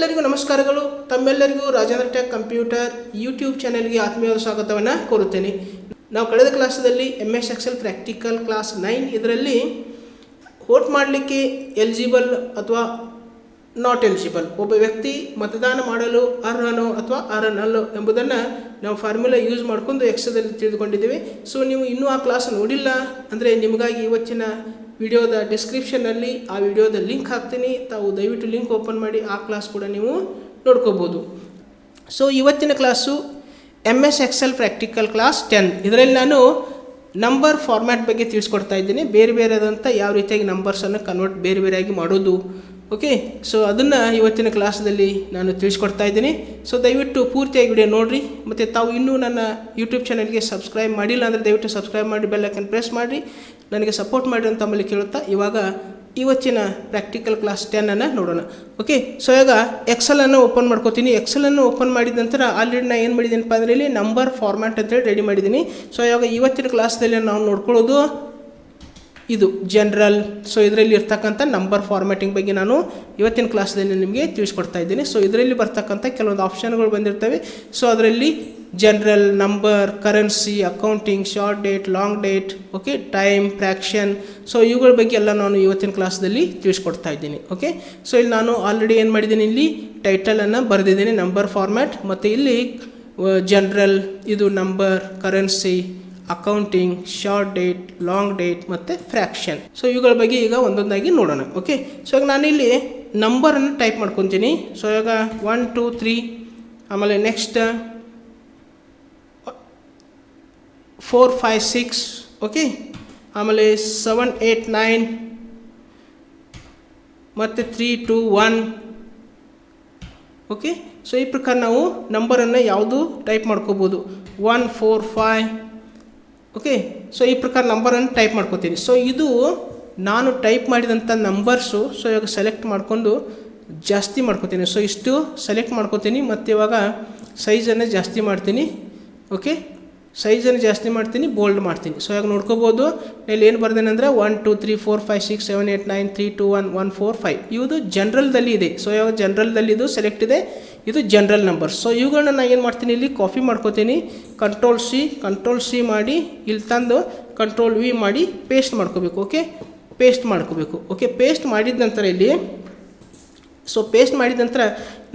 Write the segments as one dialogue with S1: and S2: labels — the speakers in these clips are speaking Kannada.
S1: ಎಲ್ಲರಿಗೂ ನಮಸ್ಕಾರಗಳು. ತಮ್ಮೆಲ್ಲರಿಗೂ ರಾಜೇಂದ್ರ ಟೆಕ್ ಕಂಪ್ಯೂಟರ್ ಯೂಟ್ಯೂಬ್ ಚಾನೆಲ್ಗೆ ಆತ್ಮೀಯ ಸ್ವಾಗತವನ್ನು ಕೋರುತ್ತೇನೆ. ನಾವು ಕಳೆದ ಕ್ಲಾಸದಲ್ಲಿ M S Excel practical class nine ಇದರಲ್ಲಿ ವೋಟ್ ಮಾಡಲಿಕ್ಕೆ ಎಲಿಜಿಬಲ್ ಅಥವಾ ನಾಟ್ ಎಲಿಜಿಬಲ್ ಒಬ್ಬ ವ್ಯಕ್ತಿ ಮತದಾನ ಮಾಡಲು ಅರ್ಹನೋ ಅಥವಾ ಅರ್ಹನಲ್ಲೋ ಎಂಬುದನ್ನು ನಾವು ಫಾರ್ಮುಲಾ ಯೂಸ್ ಮಾಡಿಕೊಂಡು ಎಕ್ಸದಲ್ಲಿ ತಿಳಿದುಕೊಂಡಿದ್ದೇವೆ. ಸೊ ನೀವು ಇನ್ನೂ ಆ ಕ್ಲಾಸ್ ನೋಡಿಲ್ಲ ಅಂದರೆ ನಿಮಗಾಗಿ ಇವತ್ತಿನ ವಿಡಿಯೋದ ಡಿಸ್ಕ್ರಿಪ್ಷನ್ನಲ್ಲಿ ಆ ವಿಡಿಯೋದ ಲಿಂಕ್ ಹಾಕ್ತೀನಿ. ತಾವು ದಯವಿಟ್ಟು ಲಿಂಕ್ ಓಪನ್ ಮಾಡಿ, ಆ ಕ್ಲಾಸ್ ಕೂಡ ನೀವು ನೋಡ್ಕೋಬೋದು. ಸೊ ಇವತ್ತಿನ class M S Excel practical class ten ಇದರಲ್ಲಿ ನಾನು ನಂಬರ್ ಫಾರ್ಮ್ಯಾಟ್ ಬಗ್ಗೆ ತಿಳಿಸ್ಕೊಡ್ತಾ ಇದ್ದೀನಿ. ಬೇರೆ ಬೇರೆದಂಥ ಯಾವ ರೀತಿಯಾಗಿ ನಂಬರ್ಸನ್ನು ಕನ್ವರ್ಟ್ ಬೇರೆ ಬೇರೆಯಾಗಿ ಮಾಡೋದು ಓಕೆ ಸೊ ಅದನ್ನು ಇವತ್ತಿನ ಕ್ಲಾಸ್ದಲ್ಲಿ ನಾನು ತಿಳಿಸ್ಕೊಡ್ತಾ ಇದ್ದೀನಿ. ಸೊ ದಯವಿಟ್ಟು ಪೂರ್ತಿಯಾಗಿ ವಿಡಿಯೋ ನೋಡಿರಿ. ಮತ್ತು ತಾವು ಇನ್ನೂ ನನ್ನ ಯೂಟ್ಯೂಬ್ ಚಾನಲ್ಗೆ ಸಬ್ಸ್ಕ್ರೈಬ್ ಮಾಡಿಲ್ಲ ಅಂದರೆ ದಯವಿಟ್ಟು ಸಬ್ಸ್ಕ್ರೈಬ್ ಮಾಡಿ ಬೆಲ್ಲೈಕನ್ ಪ್ರೆಸ್ ಮಾಡಿರಿ. ನನಗೆ ಸಪೋರ್ಟ್ ಮಾಡಿ ಅಂತ ತಮ್ಮಲ್ಲಿ ಕೇಳುತ್ತಾ, ಇವಾಗ ಇವತ್ತಿನ ಪ್ರಾಕ್ಟಿಕಲ್ ಕ್ಲಾಸ್ ಟೆನ್ನನ್ನು ನೋಡೋಣ. ಓಕೆ ಸೊ ಈಗ ಎಕ್ಸಲನ್ನು ಓಪನ್ ಮಾಡ್ಕೋತೀನಿ. ಎಕ್ಸಲನ್ನು ಓಪನ್ ಮಾಡಿದ ನಂತರ ಆಲ್ರೆಡಿ ನಾನು ಏನು ಮಾಡಿದ್ದೀನಪ್ಪ ಅಂದರೆ ಇಲ್ಲಿ ನಂಬರ್ ಫಾರ್ಮ್ಯಾಟ್ ಅಂತೇಳಿ ರೆಡಿ ಮಾಡಿದ್ದೀನಿ. ಸೊ ಇವಾಗ ಇವತ್ತಿನ ಕ್ಲಾಸ್ದಲ್ಲಿ ನಾವು ನೋಡ್ಕೊಳ್ಳೋದು ಇದು ಜನರಲ್ ಸೊ ಇದರಲ್ಲಿ ಇರ್ತಕ್ಕಂಥ ನಂಬರ್ ಫಾರ್ಮ್ಯಾಟಿಂಗ್ ಬಗ್ಗೆ ನಾನು ಇವತ್ತಿನ ಕ್ಲಾಸ್ದಲ್ಲಿ ನಿಮಗೆ ತಿಳಿಸ್ಕೊಡ್ತಾ ಇದ್ದೀನಿ. ಸೊ ಇದರಲ್ಲಿ ಬರ್ತಕ್ಕಂಥ ಕೆಲವೊಂದು ಆಪ್ಷನ್ಗಳು ಬಂದಿರ್ತವೆ. ಸೊ ಅದರಲ್ಲಿ general number currency accounting short date long date okay time fraction so ಇವುಗಳ ಬಗ್ಗೆ ಎಲ್ಲ ನಾನು ಇವತ್ತಿನ ಕ್ಲಾಸ್ದಲ್ಲಿ ತಿಳಿಸ್ಕೊಡ್ತಾ ಇದ್ದೀನಿ ಓಕೆ ಸೊ ಇಲ್ಲಿ ನಾನು ಆಲ್ರೆಡಿ ಏನು ಮಾಡಿದ್ದೀನಿ? ಇಲ್ಲಿ ಟೈಟಲನ್ನು ಬರೆದಿದ್ದೀನಿ ನಂಬರ್ ಫಾರ್ಮ್ಯಾಟ್ ಮತ್ತು ಇಲ್ಲಿ ಜನರಲ್ ಇದು number currency accounting short date long date ಮತ್ತು ಫ್ರ್ಯಾಕ್ಷನ್ ಸೊ ಇವುಗಳ ಬಗ್ಗೆ ಈಗ ಒಂದೊಂದಾಗಿ ನೋಡೋಣ ಓಕೆ ಸೊ ಈಗ ನಾನಿಲ್ಲಿ ನಂಬರನ್ನು ಟೈಪ್ ಮಾಡ್ಕೊತೀನಿ. ಸೊ ಇವಾಗ ಒನ್ ಟೂ ತ್ರೀ ಆಮೇಲೆ next four five six okay ಆಮೇಲೆ ಸೆವೆನ್ ಏಯ್ಟ್ ನೈನ್ ಮತ್ತು three two one okay so ಈ ಪ್ರಕಾರ ನಾವು ನಂಬರನ್ನು ಯಾವುದು ಟೈಪ್ ಮಾಡ್ಕೋಬೋದು? One four five okay so ಈ ಪ್ರಕಾರ ನಂಬರನ್ನು ಟೈಪ್ ಮಾಡ್ಕೋತೀನಿ. ಸೊ ಇದು ನಾನು ಟೈಪ್ ಮಾಡಿದಂಥ ನಂಬರ್ಸು ಸೊ ಇವಾಗ ಸೆಲೆಕ್ಟ್ ಮಾಡಿಕೊಂಡು ಜಾಸ್ತಿ ಮಾಡ್ಕೋತೀನಿ. ಸೊ ಇಷ್ಟು ಸೆಲೆಕ್ಟ್ ಮಾಡ್ಕೋತೀನಿ, ಮತ್ತು ಇವಾಗ ಸೈಜನ್ನು ಜಾಸ್ತಿ ಮಾಡ್ತೀನಿ. ಓಕೆ ಸೈಜನ್ನು ಜಾಸ್ತಿ ಮಾಡ್ತೀನಿ ಬೋಲ್ಡ್ ಮಾಡ್ತೀನಿ. ಸೊ ಇವಾಗ ನೋಡ್ಕೋಬೋದು, ಇಲ್ಲಿ ಏನು ಬರ್ದೇನೆ ಅಂದರೆ one two three four five six seven eight nine three two one one four five ಇವುದು ಜನರಲ್ದಲ್ಲಿ ಇದೆ ಸೊ ಇವಾಗ ಜನರಲ್ದಲ್ಲಿ ಇದು ಸೆಲೆಕ್ಟ್ ಇದೆ. ಇದು ಜನರಲ್ ನಂಬರ್ ಸೊ ಇವುಗಳನ್ನ ನಾನು ಏನು ಮಾಡ್ತೀನಿ ಇಲ್ಲಿ? ಕಾಪಿ ಮಾಡ್ಕೋತೀನಿ. ಕಂಟ್ರೋಲ್ ಸಿ ಕಂಟ್ರೋಲ್ ಸಿ ಮಾಡಿ, ಇಲ್ಲಿ ತಂದು ಕಂಟ್ರೋಲ್ ವಿ ಮಾಡಿ ಪೇಸ್ಟ್ ಮಾಡ್ಕೋಬೇಕು ಓಕೆ ಪೇಸ್ಟ್ ಮಾಡ್ಕೋಬೇಕು ಓಕೆ ಪೇಸ್ಟ್ ಮಾಡಿದ ನಂತರ ಇಲ್ಲಿ ಸೊ ಪೇಸ್ಟ್ ಮಾಡಿದ ನಂತರ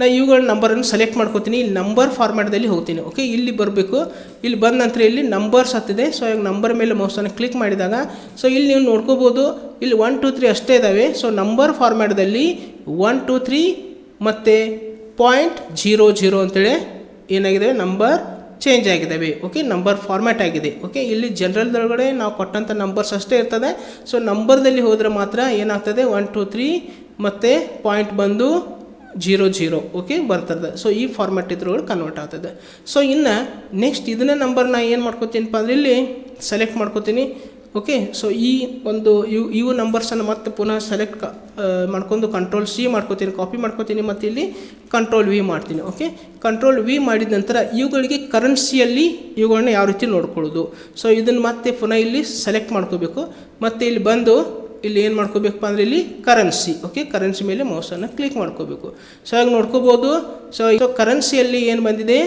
S1: ನಾನು ಇವುಗಳ ನಂಬರನ್ನು ಸೆಲೆಕ್ಟ್ ಮಾಡ್ಕೋತೀನಿ. ಇಲ್ಲಿ ನಂಬರ್ ಫಾರ್ಮ್ಯಾಟ್ದಲ್ಲಿ ಹೋಗ್ತೀನಿ ಓಕೆ ಇಲ್ಲಿ ಬರಬೇಕು. ಇಲ್ಲಿ ಬಂದ ನಂತರ ಇಲ್ಲಿ ನಂಬರ್ಸ್ ಹತ್ತಿದೆ ಸೊ ಇವಾಗ ನಂಬರ್ ಮೇಲೆ ಮೌಸನ್ನು ಕ್ಲಿಕ್ ಮಾಡಿದಾಗ ಸೊ ಇಲ್ಲಿ ನೀವು ನೋಡ್ಕೋಬೋದು, ಇಲ್ಲಿ ಒನ್ ಟು ತ್ರೀ ಅಷ್ಟೇ ಇದ್ದಾವೆ ಸೊ ನಂಬರ್ ಫಾರ್ಮ್ಯಾಟ್ದಲ್ಲಿ ಒನ್ ಟು ತ್ರೀ ಮತ್ತು ಪಾಯಿಂಟ್ ಜೀರೋ ಜೀರೋ ಅಂತೇಳಿ ಏನಾಗಿದೆ? ನಂಬರ್ ಚೇಂಜ್ ಆಗಿದ್ದಾವೆ ಓಕೆ ನಂಬರ್ ಫಾರ್ಮ್ಯಾಟ್ ಆಗಿದೆ. ಓಕೆ ಇಲ್ಲಿ ಜನರಲ್ದೊಳಗಡೆ ನಾವು ಕೊಟ್ಟಂಥ ನಂಬರ್ಸ್ ಅಷ್ಟೇ ಇರ್ತದೆ. ಸೊ ನಂಬರ್ದಲ್ಲಿ ಹೋದರೆ ಮಾತ್ರ ಏನಾಗ್ತದೆ? ಒನ್ ಟೂ ತ್ರೀ ಮತ್ತು ಪಾಯಿಂಟ್ ಬಂದು ಜೀರೋ ಜೀರೋ ಓಕೆ ಬರ್ತದೆ. ಸೊ ಈ ಫಾರ್ಮ್ಯಾಟ್ ಇದ್ರೊಳಗೆ ಕನ್ವರ್ಟ್ ಆಗ್ತದೆ. ಸೊ ಇನ್ನು ನೆಕ್ಸ್ಟ್ ಇದನ್ನ ನಂಬರ್ ನಾ ಏನು ಮಾಡ್ಕೋತೀನಪ್ಪ ಅಂದರೆ ಇಲ್ಲಿ ಸೆಲೆಕ್ಟ್ ಮಾಡ್ಕೋತೀನಿ. ಓಕೆ ಸೊ ಈ ಒಂದು, ಇವು ಇವು ನಂಬರ್ಸನ್ನು ಮತ್ತೆ ಪುನಃ ಸೆಲೆಕ್ಟ್ ಮಾಡ್ಕೊಂಡು ಕಂಟ್ರೋಲ್ ಸಿ ಮಾಡ್ಕೋತೀನಿ ಕಾಪಿ ಮಾಡ್ಕೋತೀನಿ, ಮತ್ತು ಇಲ್ಲಿ ಕಂಟ್ರೋಲ್ ವಿ ಮಾಡ್ತೀನಿ ಓಕೆ ಕಂಟ್ರೋಲ್ ವಿ ಮಾಡಿದ ನಂತರ ಇವುಗಳಿಗೆ ಕರೆನ್ಸಿಯಲ್ಲಿ ಇವುಗಳನ್ನ ಯಾವ ರೀತಿ ನೋಡ್ಕೊಳ್ಳೋದು? ಸೊ ಇದನ್ನು ಮತ್ತೆ ಪುನಃ ಇಲ್ಲಿ ಸೆಲೆಕ್ಟ್ ಮಾಡ್ಕೋಬೇಕು. ಮತ್ತು ಇಲ್ಲಿ ಬಂದು ಇಲ್ಲಿ ಏನು ಮಾಡ್ಕೋಬೇಕಪ್ಪ ಅಂದರೆ ಇಲ್ಲಿ ಕರೆನ್ಸಿ ಓಕೆ ಕರೆನ್ಸಿ ಮೇಲೆ ಮೌಸನ್ನು ಕ್ಲಿಕ್ ಮಾಡ್ಕೋಬೇಕು. ಸೊ ಹಾಗೆ ನೋಡ್ಕೋಬೋದು. ಸೊ ಕರೆನ್ಸಿಯಲ್ಲಿ ಏನು ಬಂದಿದೆ?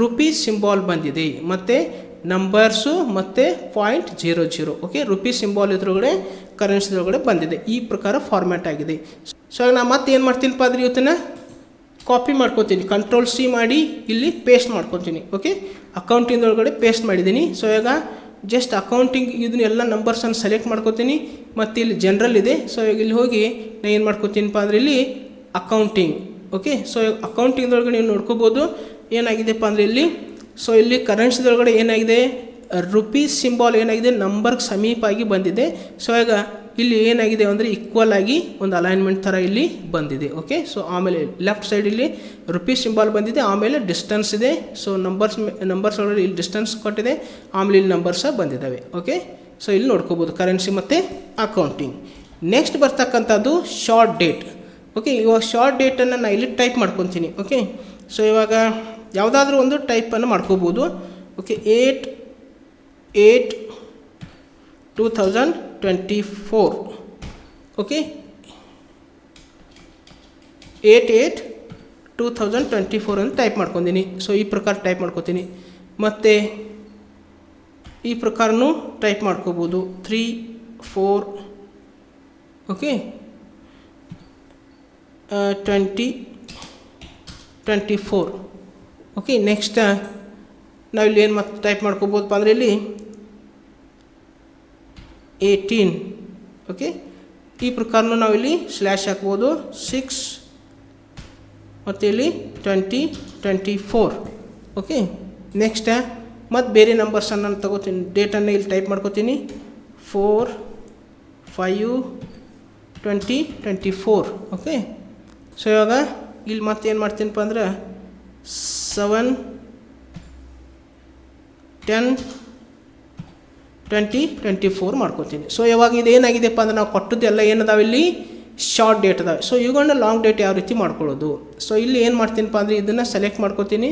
S1: ರುಪೀಸ್ ಸಿಂಬಾಲ್ ಬಂದಿದೆ. ಮತ್ತು ನಂಬರ್ಸು ಮತ್ತು point zero zero okay rupees symbol ಇದ್ರೊಳಗಡೆ ಕರೆನ್ಸಿದೊಳಗಡೆ ಬಂದಿದೆ. ಈ ಪ್ರಕಾರ ಫಾರ್ಮ್ಯಾಟ್ ಆಗಿದೆ. ಸೊ ನಾನು ಮತ್ತೆ ಏನು ಮಾಡ್ತೀನಪ್ಪ ಪಾದ್ರಿ ಇವತ್ತನ್ನು? ಕಾಪಿ ಮಾಡ್ಕೊತೀನಿ. ಕಂಟ್ರೋಲ್ ಸಿ ಮಾಡಿ ಇಲ್ಲಿ ಪೇಸ್ಟ್ ಮಾಡ್ಕೊತೀನಿ. ಓಕೆ ಅಕೌಂಟಿಂದೊಳಗಡೆ ಪೇಸ್ಟ್ ಮಾಡಿದ್ದೀನಿ. ಸೊ ಈಗ ಜಸ್ಟ್ ಅಕೌಂಟಿಂಗ್ ಇದನ್ನ ಎಲ್ಲ ನಂಬರ್ಸನ್ನು ಸೆಲೆಕ್ಟ್ ಮಾಡ್ಕೋತೀನಿ. ಮತ್ತು ಇಲ್ಲಿ ಜನರಲ್ ಇದೆ. ಸೊ ಈಗ ಇಲ್ಲಿ ಹೋಗಿ ನಾನು ಏನು ಮಾಡ್ಕೋತೀನಿಪ್ಪ ಅಂದ್ರೆ ಇಲ್ಲಿ? ಅಕೌಂಟಿಂಗ್ ಓಕೆ ಸೊ ಅಕೌಂಟಿಂಗ್ದೊಳಗಡೆ ನೀವು ನೋಡ್ಕೋಬೋದು. ಏನಾಗಿದೆಪ್ಪ ಅಂದರೆ ಇಲ್ಲಿ? ಸೊ ಇಲ್ಲಿ ಕರೆನ್ಸಿದೊಳಗಡೆ ಏನಾಗಿದೆ? ರುಪೀಸ್ ಸಿಂಬಾಲ್ ಏನಾಗಿದೆ? ನಂಬರ್ಗೆ ಸಮೀಪಾಗಿ ಬಂದಿದೆ. ಸೊ ಈಗ ಇಲ್ಲಿ ಏನಾಗಿದೆ ಅಂದರೆ ಈಕ್ವಲ್ ಆಗಿ ಒಂದು ಅಲೈನ್ಮೆಂಟ್ ಥರ ಇಲ್ಲಿ ಬಂದಿದೆ. ಓಕೆ ಸೊ ಆಮೇಲೆ ಲೆಫ್ಟ್ ಸೈಡ್ ಇಲ್ಲಿ ರುಪೀಸ್ ಸಿಂಬಾಲ್ ಬಂದಿದೆ. ಆಮೇಲೆ ಡಿಸ್ಟೆನ್ಸ್ ಇದೆ. ಸೊ ನಂಬರ್ಸ್ ನಂಬರ್ಸ್ ಒಳಗಡೆ ಇಲ್ಲಿ ಡಿಸ್ಟೆನ್ಸ್ ಕೊಟ್ಟಿದೆ. ಆಮೇಲೆ ಇಲ್ಲಿ ನಂಬರ್ಸ ಬಂದಿದ್ದಾವೆ. ಓಕೆ ಸೊ ಇಲ್ಲಿ ನೋಡ್ಕೋಬೋದು ಕರೆನ್ಸಿ ಮತ್ತು ಅಕೌಂಟಿಂಗ್ ನೆಕ್ಸ್ಟ್ ಬರ್ತಕ್ಕಂಥದ್ದು ಶಾರ್ಟ್ ಡೇಟ್ ಓಕೆ ಇವಾಗ ಶಾರ್ಟ್ ಡೇಟನ್ನು ನಾನು ಇಲ್ಲಿ ಟೈಪ್ ಮಾಡ್ಕೊತೀನಿ. ಓಕೆ ಸೊ ಇವಾಗ ಯಾವುದಾದ್ರೂ ಒಂದು ಟೈಪನ್ನು ಮಾಡ್ಕೋಬೋದು. Okay eight eight two thousand twenty four okay eight eight two thousand twenty four ಅಂತ ಟೈಪ್ ಮಾಡ್ಕೊತೀನಿ. ಸೊ ಈ ಪ್ರಕಾರ ಟೈಪ್ ಮಾಡ್ಕೊತೀನಿ. ಮತ್ತು ಈ ಪ್ರಕಾರನೂ ಟೈಪ್ ಮಾಡ್ಕೋಬೋದು. Three four okay twenty twenty four okay next ನಾವಿಲ್ಲಿ ಏನು ಮತ್ತೆ ಟೈಪ್ ಮಾಡ್ಕೋಬೋದಪ್ಪ ಅಂದರೆ ಇಲ್ಲಿ ಏಯ್ಟೀನ್ ಓಕೆ ಈ ಪ್ರಕಾರನೂ ನಾವಿಲ್ಲಿ ಸ್ಲ್ಯಾಶ್ ಹಾಕ್ಬೋದು. ಸಿಕ್ಸ್ ಮತ್ತು ಇಲ್ಲಿ twenty twenty four okay next ಮತ್ತು ಬೇರೆ ನಂಬರ್ಸನ್ನು ನಾನು ತಗೋತೀನಿ. ಡೇಟನ್ನು ಇಲ್ಲಿ ಟೈಪ್ ಮಾಡ್ಕೋತೀನಿ. Four five twenty twenty four okay so ಇವಾಗ ಇಲ್ಲಿ ಮತ್ತೆ ಏನು ಮಾಡ್ತೀನಪ್ಪ ಅಂದ್ರೆ seven ten twenty twenty four ಮಾಡ್ಕೋತೀನಿ ಸೊ ಇವಾಗ ಇದೇನಾಗಿದೆಪ್ಪ ಅಂದರೆ ನಾವು ಕೊಟ್ಟದ್ದೆಲ್ಲ ಏನದಾವೆ ಇಲ್ಲಿ? ಶಾರ್ಟ್ ಡೇಟ್ ಅದಾವೆ. ಸೊ ಇವುಗಳನ್ನ ಲಾಂಗ್ ಡೇಟ್ ಯಾವ ರೀತಿ ಮಾಡ್ಕೊಳ್ಳೋದು? ಸೊ ಇಲ್ಲಿ ಏನು ಮಾಡ್ತೀನಪ್ಪ ಅಂದರೆ ಇದನ್ನು ಸೆಲೆಕ್ಟ್ ಮಾಡ್ಕೋತೀನಿ.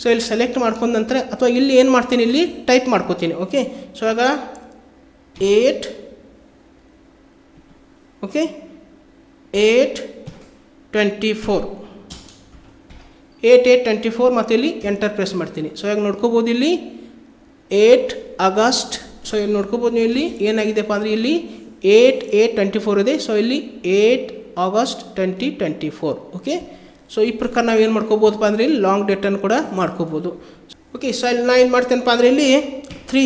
S1: ಸೊ ಇಲ್ಲಿ ಸೆಲೆಕ್ಟ್ ಮಾಡ್ಕೊಂಡ ನಂತರ ಅಥವಾ ಇಲ್ಲಿ ಏನು ಮಾಡ್ತೀನಿ ಇಲ್ಲಿ? ಟೈಪ್ ಮಾಡ್ಕೋತೀನಿ ಓಕೆ ಸೊ ಆಗ eight okay eight twenty four eight eight twenty four ಮತ್ತು ಇಲ್ಲಿ ಎಂಟರ್ ಪ್ರೆಸ್ ಮಾಡ್ತೀನಿ. ಸೊ ಇವಾಗ ನೋಡ್ಕೋಬೋದು ಇಲ್ಲಿ ಏಟ್ ಆಗಸ್ಟ್. ಸೊ ಇಲ್ಲಿ ನೋಡ್ಕೋಬೋದು ನೀವು ಇಲ್ಲಿ ಏನಾಗಿದೆಪ್ಪ ಅಂದರೆ ಇಲ್ಲಿ ಏಟ್ ಏಟ್ ಟ್ವೆಂಟಿ ಫೋರ್ ಇದೆ. ಸೊ ಇಲ್ಲಿ eight August twenty twenty four okay so ಈ ಪ್ರಕಾರ ನಾವು ಏನು ಮಾಡ್ಕೋಬೋದಪ್ಪ ಅಂದರೆ ಇಲ್ಲಿ ಲಾಂಗ್ ಡೇಟನ್ನು ಕೂಡ ಮಾಡ್ಕೋಬೋದು. ಓಕೆ ಸೊ ಇಲ್ಲಿ ನಾನು ಏನು ಮಾಡ್ತೇನಪ್ಪ ಅಂದರೆ ಇಲ್ಲಿ ತ್ರೀ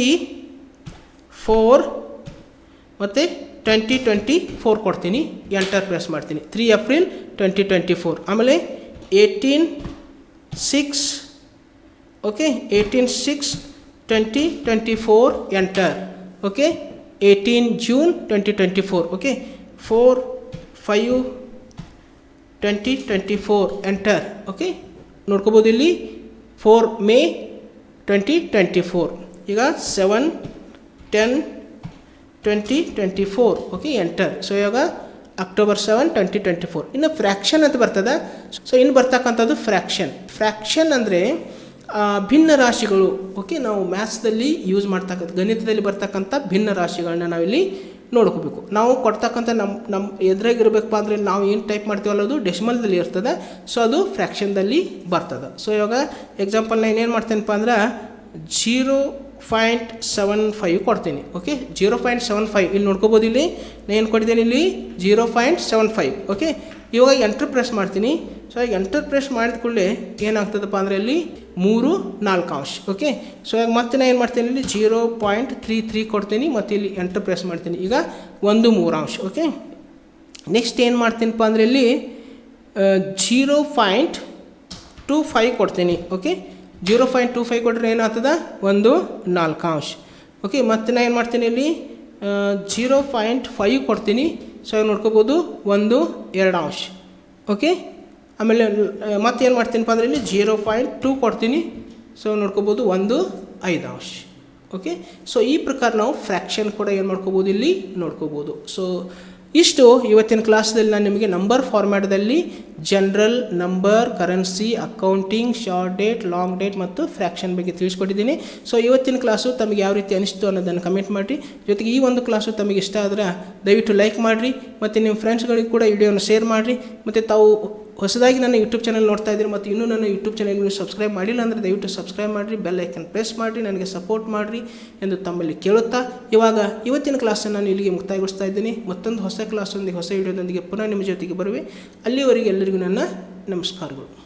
S1: ಫೋರ್ ಮತ್ತು ಟ್ವೆಂಟಿ ಟ್ವೆಂಟಿ ಫೋರ್ ಕೊಡ್ತೀನಿ. ಎಂಟರ್ ಪ್ರೆಸ್ ಮಾಡ್ತೀನಿ. Three April twenty twenty four ಆಮೇಲೆ eighteen six okay eighteen six twenty twenty four enter okay eighteen June twenty twenty four okay four five twenty twenty four enter okay ನೋಡ್ಕೋಬೋದು ಇಲ್ಲಿ four May twenty twenty four ಈಗ seven ten twenty twenty four okay enter so ಇವಾಗ October seven twenty twenty four ಇನ್ನು ಫ್ರ್ಯಾಕ್ಷನ್ ಅಂತ ಬರ್ತದೆ? ಸೊ ಇನ್ನು ಬರ್ತಕ್ಕಂಥದ್ದು ಫ್ರ್ಯಾಕ್ಷನ್ ಫ್ರ್ಯಾಕ್ಷನ್ ಅಂದರೆ ಭಿನ್ನ ರಾಶಿಗಳು. ಓಕೆ ನಾವು ಮ್ಯಾಥ್ಸ್ದಲ್ಲಿ ಯೂಸ್ ಮಾಡ್ತಕ್ಕಂಥ, ಗಣಿತದಲ್ಲಿ ಬರ್ತಕ್ಕಂಥ ಭಿನ್ನ ರಾಶಿಗಳನ್ನ ನಾವಿಲ್ಲಿ ನೋಡ್ಕೋಬೇಕು. ನಾವು ಕೊಡ್ತಕ್ಕಂಥ ನಮ್ಮ ನಮ್ಮ ಎದುರಾಗಿರ್ಬೇಕಪ್ಪ ಅಂದರೆ ನಾವು ಏನು ಟೈಪ್ ಮಾಡ್ತೀವಲ್ಲ ಅದು ಡೆಸಿಮಲ್ದಲ್ಲಿ ಇರ್ತದೆ. ಸೊ ಅದು ಫ್ರ್ಯಾಕ್ಷನ್ದಲ್ಲಿ ಬರ್ತದೆ. ಸೊ ಇವಾಗ ನಾನು ಏನು ಮಾಡ್ತೇನಪ್ಪ ಅಂದ್ರೆ ಜೀರೋ ಪಾಯಿಂಟ್ ಸೆವೆನ್ ಫೈವ್ ಕೊಡ್ತೀನಿ okay zero point seven five ಇಲ್ಲಿ ನೋಡ್ಕೋಬೋದು ಇಲ್ಲಿ? ನಾನು ಏನು ಕೊಟ್ಟಿದ್ದೇನೆ ಇಲ್ಲಿ? Zero point seven five okay ಇವಾಗ ಎಂಟ್ರ್ ಪ್ರೆಸ್ ಮಾಡ್ತೀನಿ. ಸೊ ಈಗ ಎಂಟ್ರ್ ಪ್ರೆಸ್ ಮಾಡಿದ ಕೂಡಲೇ ಏನಾಗ್ತದಪ್ಪ ಅಂದರೆ ಇಲ್ಲಿ ಮೂರು, ನಾಲ್ಕು ಅಂಶ ಓಕೆ ಸೊ ಈಗ ಮತ್ತೆ ನಾನು ಏನು ಮಾಡ್ತೀನಿ ಇಲ್ಲಿ? ಜೀರೋ ಪಾಯಿಂಟ್ ತ್ರೀ ತ್ರೀ ಕೊಡ್ತೀನಿ, ಮತ್ತು ಇಲ್ಲಿ ಎಂಟ್ರ್ ಪ್ರೆಸ್ ಮಾಡ್ತೀನಿ. ಈಗ ಒಂದು, ಮೂರು ಅಂಶ ಓಕೆ ನೆಕ್ಸ್ಟ್ ಏನು ಮಾಡ್ತೀನಪ್ಪ ಅಂದರೆ ಇಲ್ಲಿ ಜೀರೋ ಪಾಯಿಂಟ್ ಟು ಫೈವ್ ಕೊಡ್ತೀನಿ okay zero point two five ಕೊಟ್ಟರೆ ಏನಾಗ್ತದ ಒಂದು ನಾಲ್ಕಾಂಶ ಓಕೆ ಮತ್ತು ನಾನು ಏನು ಮಾಡ್ತೀನಿ ಇಲ್ಲಿ? ಜೀರೋ ಪಾಯಿಂಟ್ ಫೈವ್ ಕೊಡ್ತೀನಿ. ಸೊ ನೋಡ್ಕೋಬೋದು ಒಂದು, ಎರಡು ಅಂಶ. ಓಕೆ ಆಮೇಲೆ ಮತ್ತೆ ಏನು ಮಾಡ್ತೀನಪ್ಪ ಅಂದರೆ ಇಲ್ಲಿ ಜೀರೋ ಪಾಯಿಂಟ್ ಟೂ ಕೊಡ್ತೀನಿ. ಸೊ ನೋಡ್ಕೋಬೋದು ಒಂದು, ಐದು ಅಂಶ. ಓಕೆ ಸೊ ಈ ಪ್ರಕಾರ ನಾವು ಫ್ರ್ಯಾಕ್ಷನ್ ಕೂಡ ಏನು ಮಾಡ್ಕೋಬೋದು ಇಲ್ಲಿ? ನೋಡ್ಕೋಬೋದು. ಸೊ ಇಷ್ಟು ಇವತ್ತಿನ ಕ್ಲಾಸ್ದಲ್ಲಿ ನಾನು ನಿಮಗೆ number ಫಾರ್ಮ್ಯಾಟ್ದಲ್ಲಿ general number currency accounting short date long date ಮತ್ತು ಫ್ರ್ಯಾಕ್ಷನ್ ಬಗ್ಗೆ ತಿಳಿಸ್ಕೊಟ್ಟಿದ್ದೀನಿ. ಸೊ ಇವತ್ತಿನ ಕ್ಲಾಸು ತಮಗೆ ಯಾವ ರೀತಿ ಅನಿಸ್ತು ಅನ್ನೋದನ್ನು ಕಮೆಂಟ್ ಮಾಡಿರಿ. ಜೊತೆಗೆ ಈ ಒಂದು ಕ್ಲಾಸು ತಮಗೆ ಇಷ್ಟ ಆದರೆ ದಯವಿಟ್ಟು ಲೈಕ್ ಮಾಡಿರಿ. ಮತ್ತು ನಿಮ್ಮ ಫ್ರೆಂಡ್ಸ್ಗಳಿಗೆ ಕೂಡ ವಿಡಿಯೋನ ಶೇರ್ ಮಾಡಿರಿ. ಮತ್ತು ತಾವು ಹೊಸದಾಗಿ ನನ್ನ ಯೂಟ್ಯೂಬ್ ಚಾನಲ್ ನೋಡ್ತಾ ಇದ್ದೀರಿ ಮತ್ತು ಇನ್ನೂ ನನ್ನ ಯೂಟ್ಯೂಬ್ ಚಾನಲ್ ನೀವು ಸಬ್ಸ್ಕ್ರೈಬ್ ಮಾಡಿಲ್ಲ ಅಂದರೆ ದಯವಿಟ್ಟು ಸಬ್ಸ್ಕ್ರೈಬ್ ಮಾಡಿರಿ, ಬೆಲ್ ಐಕನ್ ಪ್ರೆಸ್ ಮಾಡಿರಿ, ನನಗೆ ಸಪೋರ್ಟ್ ಮಾಡಿರಿ ಎಂದು ತಮ್ಮಲ್ಲಿ ಕೇಳುತ್ತಾ ಇವಾಗ ಇವತ್ತಿನ ಕ್ಲಾಸನ್ನು ನಾನು ಇಲ್ಲಿಗೆ ಮುಕ್ತಾಯಗೊಳಿಸ್ತಾ ಇದ್ದೀನಿ. ಮತ್ತೊಂದು ಹೊಸ ಕ್ಲಾಸೊಂದಿಗೆ, ಹೊಸ ವಿಡಿಯೋದೊಂದಿಗೆ ಪುನಃ ನಿಮ್ಮ ಜೊತೆಗೆ ಬರುವೆ. ಅಲ್ಲಿವರೆಗೆ ಎಲ್ಲರಿಗೂ ನನ್ನ ನಮಸ್ಕಾರಗಳು.